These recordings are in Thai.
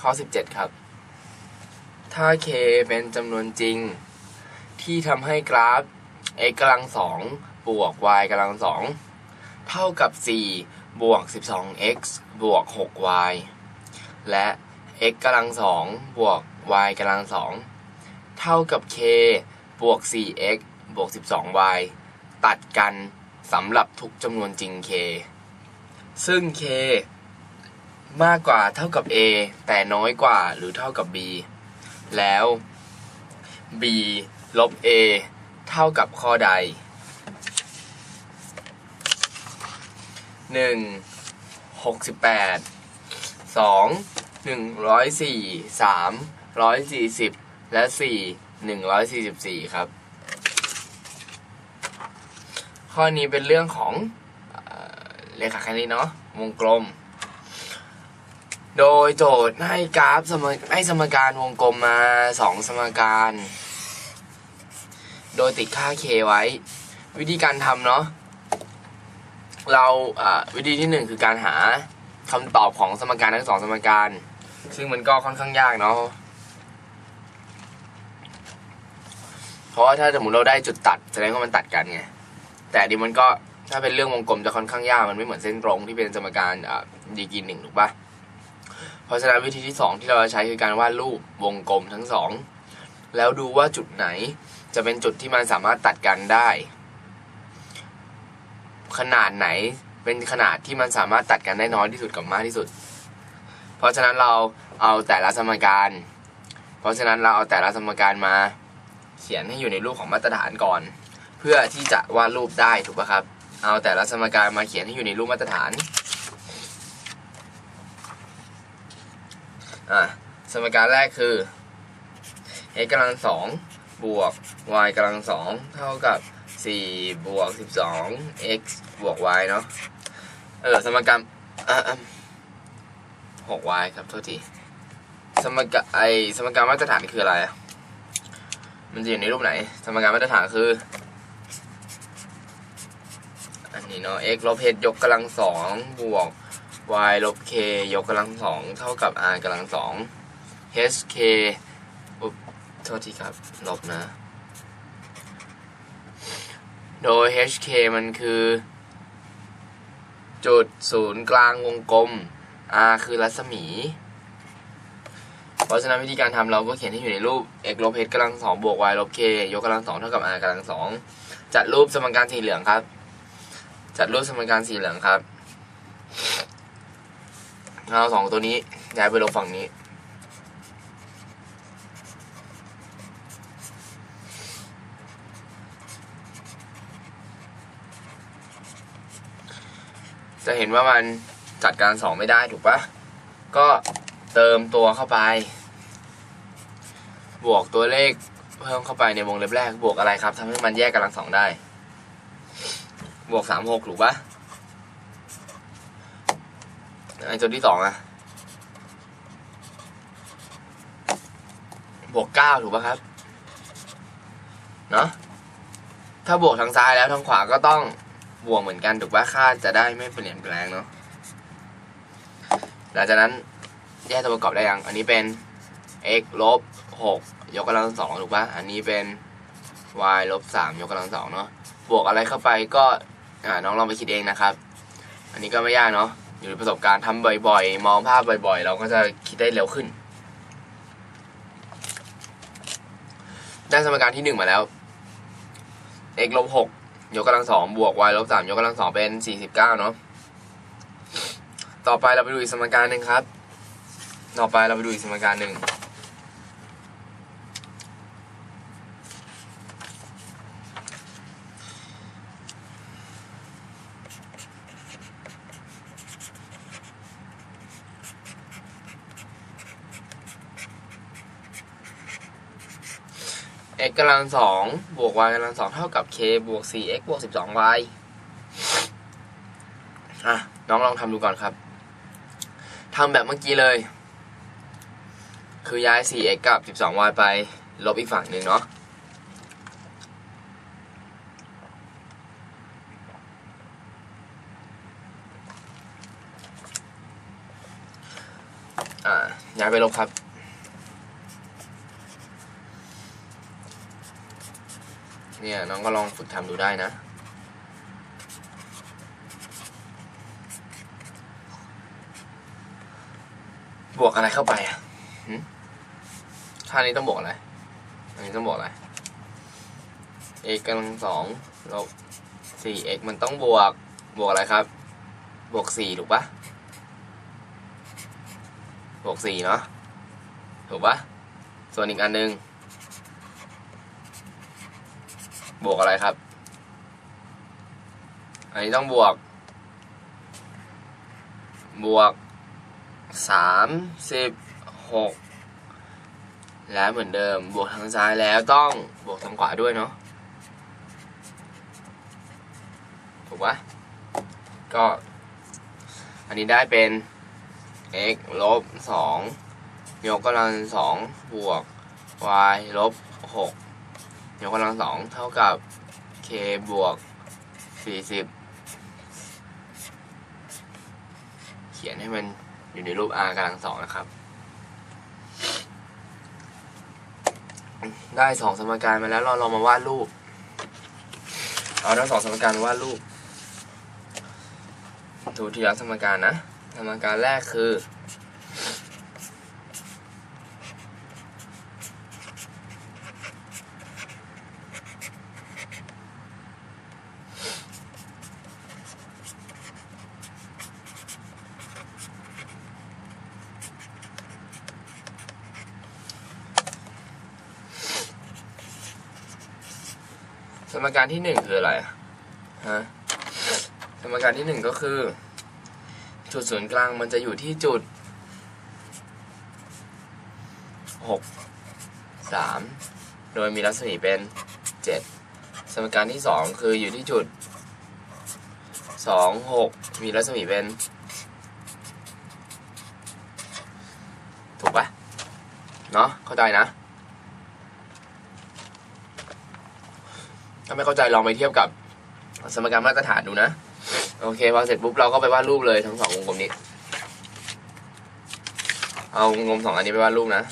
ข้อ 17 ครับ ถ้า k เป็นจำนวนจริง ที่ทำให้กราฟ x กำลังสองบวก y กำลังสองเท่ากับ 4 บวก 12x บวก 6y และ x กำลังสองบวก y กำลังสองเท่ากับ k บวก 4x บวก 12y ตัดกันสำหรับทุกจำนวนจริง k ซึ่ง k มากกว่าเท่ากับ a แต่น้อยกว่าหรือเท่ากับ b แล้ว b ลบ a เท่ากับข้อใดหนึ่งหกสิบแปดสองหนึ่งร้อยสี่สามร้อยสี่สิบและสี่หนึ่งร้อยสี่สิบสี่ครับ ข้อนี้เป็นเรื่องของเลขาคณิตเนาะวงกลม โดยโจทย์ให้กราฟสมให้สมการวงกลมมาสองสมการ โดยติดค่า k ไว้ วิธีการทำเนาะเราวิธีที่หนึ่งคือการหาคำตอบของสมการทั้งสองสมการ ซึ่งมันก็ค่อนข้างยากเนาะเพราะว่าถ้าสมมติเราได้จุดตัดแสดงว่ามันตัดกันไงแต่อันนี้มันก็ถ้าเป็นเรื่องวงกลมจะค่อนข้างยากมันไม่เหมือนเส้นตรงที่เป็นสมการดีกรีหนึ่งถูกปะ เพราะฉะนั้นวิธีที่สองที่เราจะใช้คือการวาดรูปวงกลมทั้งสองแล้วดูว่าจุดไหนจะเป็นจุดที่มันสามารถตัดกันได้ ขนาดไหนเป็นขนาดที่มันสามารถตัดกันได้น้อยที่สุดกับมากที่สุด เพราะฉะนั้นเราเอาแต่ละสมการ เพราะฉะนั้นเราเอาแต่ละสมการมาเขียนให้อยู่ในรูปของมาตรฐานก่อน เพื่อที่จะวาดรูปได้ถูกปะครับ เอาแต่ละสมการมาเขียนให้อยู่ในรูปมาตรฐาน อะสมการแรกคือ x กำลังสองบวก y กำลังสองเท่ากับ4บวก12 x บวก y เนาะเออสมการอะอะ 6y ครับโทษทีสมการไอสมการมาตรฐานคืออะไรอะมันจะอยู่ในรูปไหน สมการมาตรฐานคือ อันนี้เนาะ x ลบ h ยกกำลังสองบวก y ลบ k ยกกำลังสองเท่ากับ r กำลังสอง h k อุ๊บโทษทีครับ ลบนะ โดย HK มันคือ จุดศูนย์กลางวงกลม R คือรัศมี เพราะฉะนั้นวิธีการทำเราก็เขียนให้อยู่ในรูป x ลบ h กำลังสองบวก y ลบ k ยกกำลังสองเท่ากับ r กำลังสองจัดรูปสมการสีเหลืองครับ จัดรูปสมการสีเหลืองครับ เอาสองตัวนี้ย้ายไปลงฝั่งนี้ จะเห็นว่ามันจัดการสองไม่ได้ถูกปะก็เติมตัวเข้าไป บวกตัวเลขเพิ่มเข้าไปในวงเล็บแรก บวกอะไรครับทำให้มันแยกกำลังสองได้ บวกสามหกถูกปะ ไอ้ตัวที่สองอะบวกเก้าถูกป่ะครับ เนาะถ้าบวกทางซ้ายแล้วทางขวาก็ต้องบวกเหมือนกันถูกปะค่าจะได้ไม่เปลี่ยนแปลงเนาะหลังจากนั้นแยกตัวประกอบได้ยัง อันนี้เป็น x ลบหกยกกำลังสองถูกปะอันนี้เป็น y ลบสามยกกำลังสองเนาะ บวกอะไรเข้าไปก็ อ่า น้องลองไปคิดเองนะครับ อันนี้ก็ไม่ยากเนาะ อยู่ในประสบการณ์ทำบ่อยๆ มองภาพบ่อยๆ เราก็จะคิดได้เร็วขึ้น ได้สมการที่หนึ่งมาแล้ว x ลบหกยกกำลังสองบวก y ลบสามยกกำลังสองเป็นสี่สิบเก้าเนาะต่อไปเราไปดูอีกสมการหนึ่งครับ ต่อไปเราไปดูอีกสมการหนึ่ง x กำลังสองบวก y กำลังสองเท่ากับ k บวก 4x บวก 12y อะ น้องลองทำดูก่อนครับทำแบบเมื่อกี้เลย คือย้าย 4x กับ 12y ไป ลบอีกฝั่งหนึ่งเนาะอ่าย้ายไปลบครับ เนี่ยน้องก็ลองฝึกทำดูได้นะ บวกอะไรเข้าไปอะหึท่านี้ต้องบวกอะไร อันนี้ต้องบวกอะไร x กำลังสองลบสี่ x มันต้องบวก บวกอะไรครับ บวกสี่ถูกปะบวกสี่เนาะถูกปะส่วนอีกอันหนึง บวกอะไรครับ อันนี้ต้องบวก บวกสามสิบหกและเหมือนเดิม บวกทางซ้ายแล้วต้องบวกทางขวาด้วยเนาะถูกปะก็ อันนี้ได้เป็น x ลบสองยกกำลังสองบวก y ลบหก ยกกำลังสองเท่ากับ k บวกสี่สิบเขียนให้มันอยู่ในรูป r กำลังสองนะครับ ได้สองสมการมาแล้วเราลองมาวาดรูป เอาทั้งสองสมการวาดรูปดูทีละสมการนะ สมการแรกคือ มการที่หนึ่งคืออะไรฮะสมการที่หนึ่งก็คือ จุดศูนย์กลางมันจะอยู่ที่จุดหกสามโดยมีรัศมีเป็นเจ็ดสมการที่สองคืออยู่ที่จุดสองหกมีรัศมีเป็น ถูกปะเนาะเข้าใจนะ ถ้าไม่เข้าใจลองไปเทียบกับสมการมาตรฐานดูนะ โอเคพอเสร็จปุ๊บเราก็ไปวาดรูปเลยทั้งสองวงกลมนี้ เอาวงกลมสองอันนี้ไปวาดรูปนะ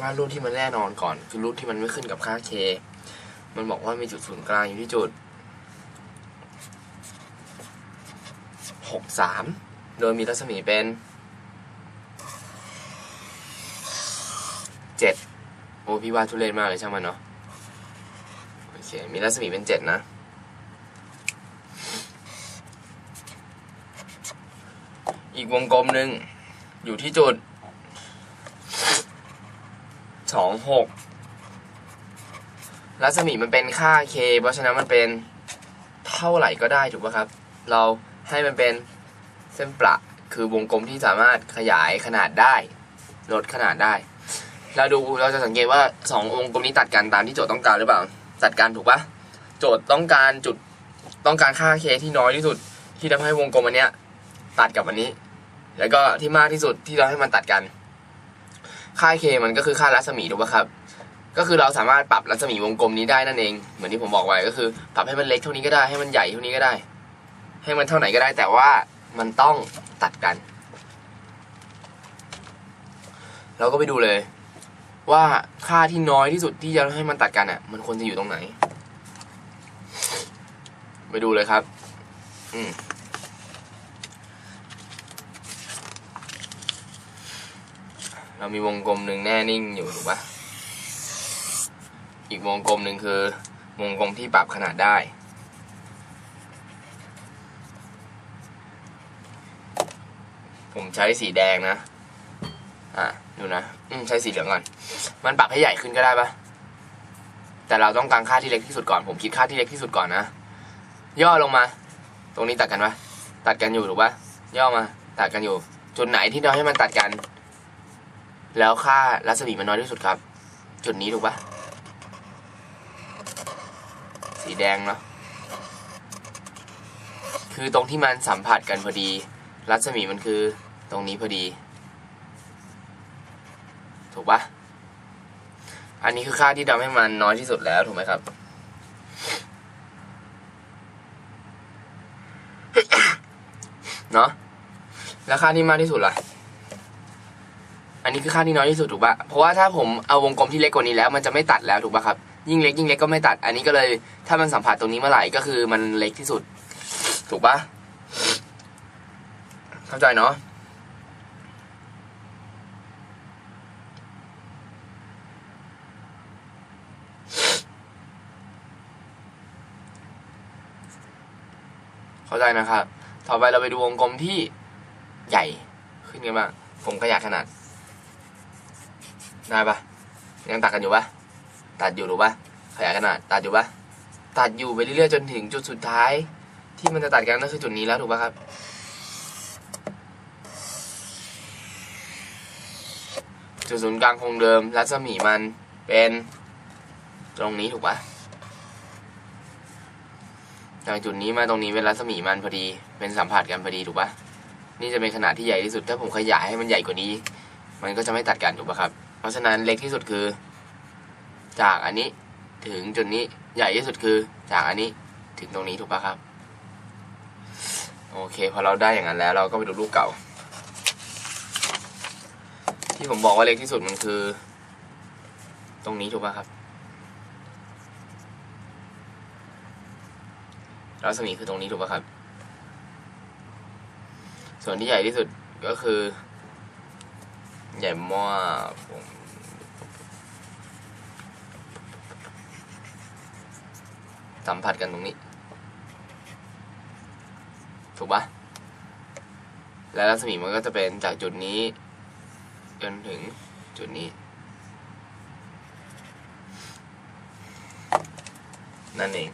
วาดรูปที่มันแน่นอนก่อน คือรูปที่มันไม่ขึ้นกับค่า k มันบอกว่ามีจุดศูนย์กลางอยู่ที่จุดหกสามโดยมีรัศมีเป็นเจ็ดโอ้ พี่ว่าทุเรศมากเลยช่างมันเนาะโอเค มีรัศมีเป็นเจ็ดนะ อีกวงกลมหนึ่งอยู่ที่จุดสองหกรัศมีมันเป็นค่า k เพราะฉะนั้นมันเป็นเท่าไหร่ก็ได้ถูกป่ะครับ เราให้มันเป็นเส้นประคือวงกลมที่สามารถขยายขนาดได้ ลดขนาดได้ เราดูเราจะสังเกตว่าสองวงกลมนี้ตัดกันตามที่โจทย์ต้องการหรือเปล่าจัดการถูกปะโจทย์ต้องการจุดต้องการค่า k ที่น้อยที่สุด ที่ทำให้วงกลมอันเนี้ย ตัดกับอันนี้ แล้วก็ที่มากที่สุดที่เราให้มันตัดกัน ค่า k มันก็คือค่ารัศมีถูกปะครับ ก็คือเราสามารถปรับรัศมีวงกลมนี้ได้นั่นเอง เหมือนที่ผมบอกไว้ก็คือ ปรับให้มันเล็กเท่านี้ก็ได้ให้มันใหญ่เท่านี้ก็ได้ ให้มันเท่าไหนก็ได้ แต่ว่ามันต้องตัดกัน เราก็ไปดูเลย ว่าค่าที่น้อยที่สุดที่จะให้มันตัดกันอะ มันควรจะอยู่ตรงไหน ไปดูเลยครับ อืมเรามีวงกลมหนึ่งแน่นิ่งอยู่ถูกปะอีกวงกลมหนึ่งคือ วงกลมที่ปรับขนาดได้ ผมใช้สีแดงนะ อะ ดูนะ อืมใช้สีเหลืองก่อน มันปรับให้ใหญ่ขึ้นก็ได้ปะแต่เราต้องการค่าที่เล็กที่สุดก่อน ผมคิดค่าที่เล็กที่สุดก่อนนะ ย่อลงมา ตรงนี้ตัดกันปะตัดกันอยู่ถูกปะย่อมา ตัดกันอยู่ จุดไหนที่เราให้มันตัดกัน แล้วค่ารัศมีมันน้อยที่สุดครับ จุดนี้ถูกปะสีแดงเนาะคือตรงที่มันสัมผัสกันพอดี รัศมีมันคือตรงนี้พอดี ถูกปะอันนี้คือค่าที่ทำให้มันน้อยที่สุดแล้วถูกไหมครับเนาะแล้วค่าที่มากที่สุดล่ะ อันนี้คือค่าที่น้อยที่สุดถูกปะเพราะว่าถ้าผมเอาวงกลมที่เล็กกว่านี้แล้ว มันจะไม่ตัดแล้วถูกปะครับ ยิ่งเล็กยิ่งเล็กก็ไม่ตัด อันนี้ก็เลย ถ้ามันสัมผัสตรงนี้เมื่อไหร่ก็คือมันเล็กที่สุด ถูกปะเข้าใจเนาะาใจนะครับ ต่อไปเราไปดูวงกลมที่ใหญ่ขึ้นกันบ้างผมขยายขนาด ได้ปะยังตัดกันอยู่ปะตัดอยู่หรือปะขยายขนาด ตัดอยู่ปะตัดอยู่ไปเรื่อยๆจนถึงจุดสุดท้าย ที่มันจะตัดกันก็คือจุดนี้แล้วถูกปะครับ จุดศูนย์กลางคงเดิมรัศมีมันเป็นตรงนี้ถูกปะ จากจุดนี้มาตรงนี้เป็นรัศมีมันพอดี เป็นสัมผัสกันพอดีถูกปะนี่จะเป็นขนาดที่ใหญ่ที่สุด ถ้าผมขยายให้มันใหญ่กว่านี้ มันก็จะไม่ตัดกันถูกปะครับ เพราะฉะนั้นเล็กที่สุดคือ จากอันนี้ถึงจุดนี้ใหญ่ที่สุดคือ จากอันนี้ถึงตรงนี้ถูกปะครับ โอเค พอเราได้อย่างนั้นแล้ว เราก็ไปดูรูปเก่า ที่ผมบอกว่าเล็กที่สุดมันคือ ตรงนี้ถูกปะครับ รัศมีคือตรงนี้ถูกปะครับ ส่วนที่ใหญ่ที่สุดก็คือ ใหญ่มากผมสัมผัสกันตรงนี้ ถูกปะและรัศมีมันก็จะเป็นจากจุดนี้จนถึงจุดนี้ นั่นเอง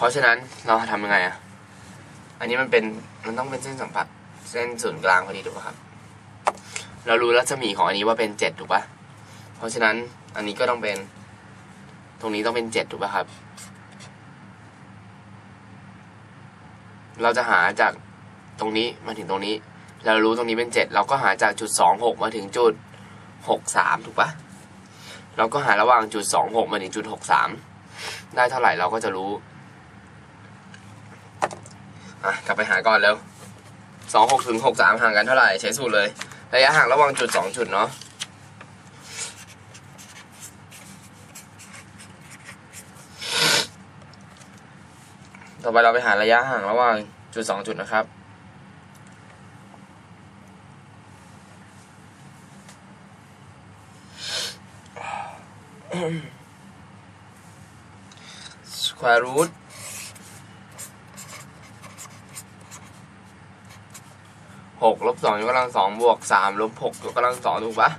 เพราะฉะนั้นเราทำยังไงอะอันนี้มันเป็นมันต้องเป็นเส้นสัมผัสเส้นศูนย์กลางพอดีถูกป่ะครับ เรารู้รัศมีของอันนี้ว่าเป็นเจ็ดถูกป่ะ เพราะฉะนั้นอันนี้ก็ต้องเป็น ตรงนี้ต้องเป็นเจ็ดถูกป่ะครับ เราจะหาจากตรงนี้มาถึงตรงนี้ เรารู้ตรงนี้เป็นเจ็ดเราก็หาจากจุดสองหกมาถึงจุดหกสามถูกป่ะ เราก็หาระหว่างจุดสองหกมาถึงจุดหกสามได้เท่าไหร่เราก็จะรู้ อะกลับไปหาก่อนแล้วสองหกถึงหกสามห่างกันเท่าไหร่ใช้สูตรเลย ระยะห่างระหว่างจุดสองจุดเนาะต่อไปเราไปหาระยะห่างระหว่างจุดสองจุดนะครับ square root หกลบสองยกกำลังสองบวกสามลบหกยกกำลังสองถูกปะ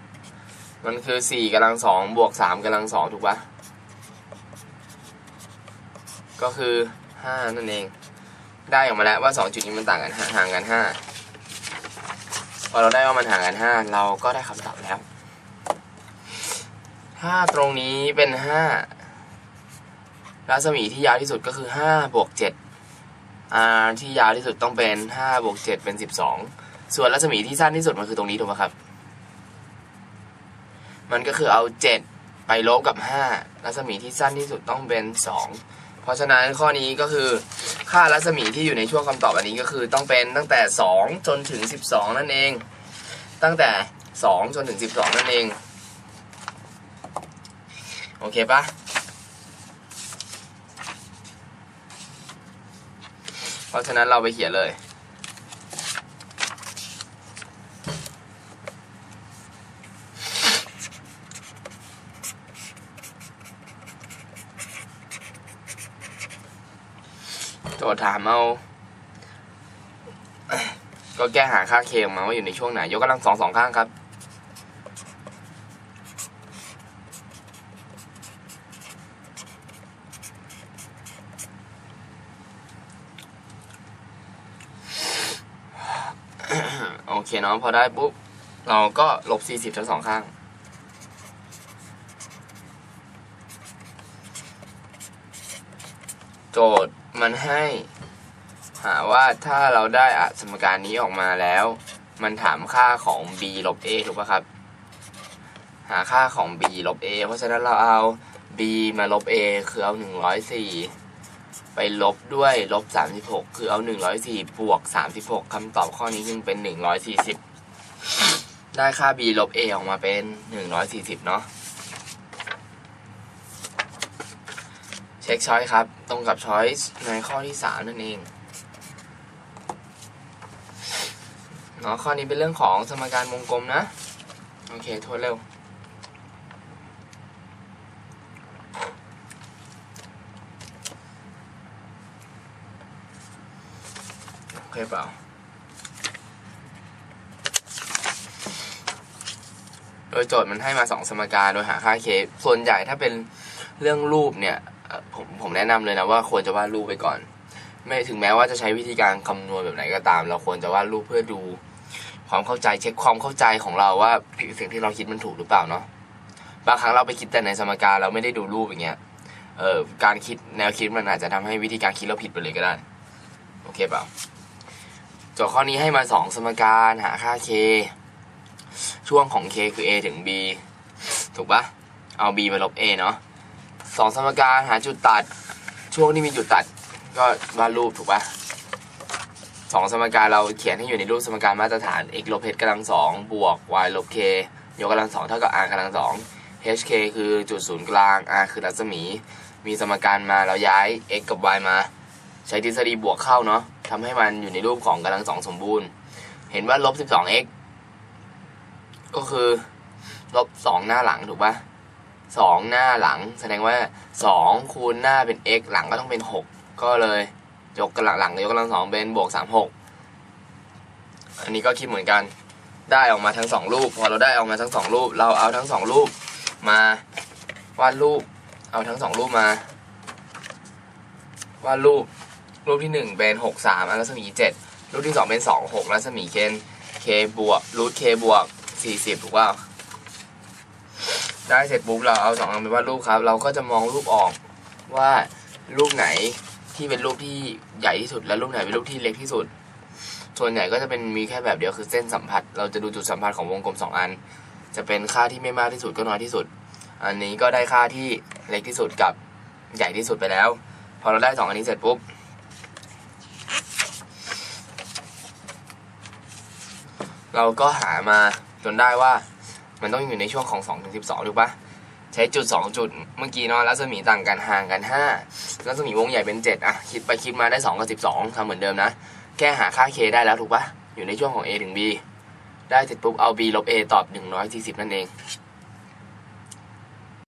มันคือสี่กำลังสองบวกสามกำลังสองถูกปะก็คือห้านั่นเอง ได้ออกมาแล้วว่าสองจุดนี้มันต่างกันห่างกันห้าพอเราได้ว่ามันห่างกันห้าเราก็ได้คำตอบแล้ว ถ้าตรงนี้เป็นห้ารัศมีที่ยาวที่สุดก็คือห้าบวกเจ็ด r ที่ยาวที่สุดต้องเป็นห้าบวกเจ็ดเป็นสิบสอง ส่วนรัศมีที่สั้นที่สุดมันคือตรงนี้ถูกไหมครับ มันก็คือเอาเจ็ดไปลบกับห้ารัศมีที่สั้นที่สุดต้องเป็นสองเพราะฉะนั้นข้อนี้ก็คือค่ารัศมีที่อยู่ในช่วงคำตอบอันนี้ก็คือต้องเป็นตั้งแต่สองจนถึงสิบสองนั่นเอง ตั้งแต่สองจนถึงสิบสองนั่นเอง โอเคปะเพราะฉะนั้นเราไปเขียนเลย โจทย์ ถามเอา ก็แก้หาค่าเคออกมาว่าอยู่ในช่วงไหน ยกกำลังสองสองข้างครับ โอเคเนาะพอได้ปุ๊บ เราก็ลบ 40ทั้งสองข้างโจทย์มันให้ หาว่าถ้าเราได้อสมการนี้ออกมาแล้ว มันถามค่าของ b ลบ a ถูกป่ะครับ หาค่าของ b ลบ a เพราะฉะนั้นเราเอา b มาลบ a คือเอา 104 ไปลบด้วยลบ 36 คือเอา 104 บวก 36 คำตอบข้อนี้จึงเป็น 140 ได้ค่า b ลบ a ออกมาเป็น 140 เนาะเช็คช้อยครับ ตรงกับช้อยส์ในข้อที่ 3 นั่นเอง เนาะข้อนี้เป็นเรื่องของสมการวงกลมนะ โอเคทวนเร็ว โอเคเปล่าโดยโจทย์มันให้มาสองสมการโดยหาค่าเค ส่วนใหญ่ถ้าเป็นเรื่องรูปเนี่ยผมผมแนะนำเลยนะว่าควรจะวาดรูปไปก่อน ไม่ถึงแม้ว่าจะใช้วิธีการคำนวณแบบไหนก็ตาม เราควรจะวาดรูปเพื่อดู ความเข้าใจเช็คความเข้าใจของเราว่าสิ่งที่เราคิดมันถูกหรือเปล่าเนาะบางครั้งเราไปคิดแต่ในสมการเราไม่ได้ดูรูปอย่างเงี้ยเออการคิดแนวคิดมันอาจจะทำให้วิธีการคิดเราผิดไปเลยก็ได้ โอเคเปล่าโจทย์ข้อนี้ให้มาสองสมการหาค่า k ช่วงของ k คือ a ถึง b ถูกปะเอา b มาลบ a เนาะสองสมการหาจุดตัด ช่วงที่มีจุดตัดก็วาดรูปถูกปะ สองสมการเราเขียนให้อยู่ในรูปสมการมาตรฐาน x ลบ h กำลังสองบวก y ลบ k ยกกำลังสองเท่ากับ r กำลังสอง h k คือจุดศูนย์กลาง r คือรัศมี มีสมการมาเราย้าย x กับ y มา ใช้ทฤษฎีบวกเข้าเนาะทำให้มันอยู่ในรูปของกำลังสองสมบูรณ์ เห็นว่าลบ 12x ก็คือลบสองหน้าหลังถูกปะสองหน้าหลัง แสดงว่าสองคูณหน้าเป็น x หลังก็ต้องเป็นหกก็เลย ยกกำลังหลังยกกำลังสองเป็นบวกสามหกอันนี้ก็คิดเหมือนกันได้ออกมาทั้งสองรูป พอเราได้ออกมาทั้งสองรูป เราเอาทั้งสองรูปมาวาดรูป เอาทั้งสองรูปมาวาดรูปรูปที่หนึ่งเป็นหกสามรัศมีเจ็ดรูปที่สองเป็นสองหกรัศมีเคน k บวกรูท k บวกสี่สิบถูกป่าได้เสร็จปุ๊บเราเอาสองอันไปวาดรูปครับ เราก็จะมองรูปออกว่ารูปไหน ที่เป็นรูปที่ใหญ่ที่สุด และรูปไหนเป็นรูปที่เล็กที่สุด ส่วนใหญ่ก็จะเป็นมีแค่แบบเดียวคือเส้นสัมผัส เราจะดูจุดสัมผัสของวงกลมสองอัน จะเป็นค่าที่ไม่มากที่สุดก็น้อยที่สุด อันนี้ก็ได้ค่าที่เล็กที่สุดกับใหญ่ที่สุดไปแล้ว พอเราได้สองอันนี้เสร็จปุ๊บเราก็หามาจนได้ว่ามันต้องอยู่ในช่วงของ2ถึง12ถูกปะ ใช้จุด 2 จุด เมื่อกี้เนาะรัศมีต่างกันห่างกัน 5 รัศมีวงใหญ่เป็น 7 อะ คิดไปคิดมาได้ 2 กับ 12ทำเหมือนเดิมนะ แค่หาค่า k ได้แล้วถูกปะอยู่ในช่วงของ a ถึง b ได้เสร็จปุ๊บเอา b ลบ a ตอบ 140 นั่นเอง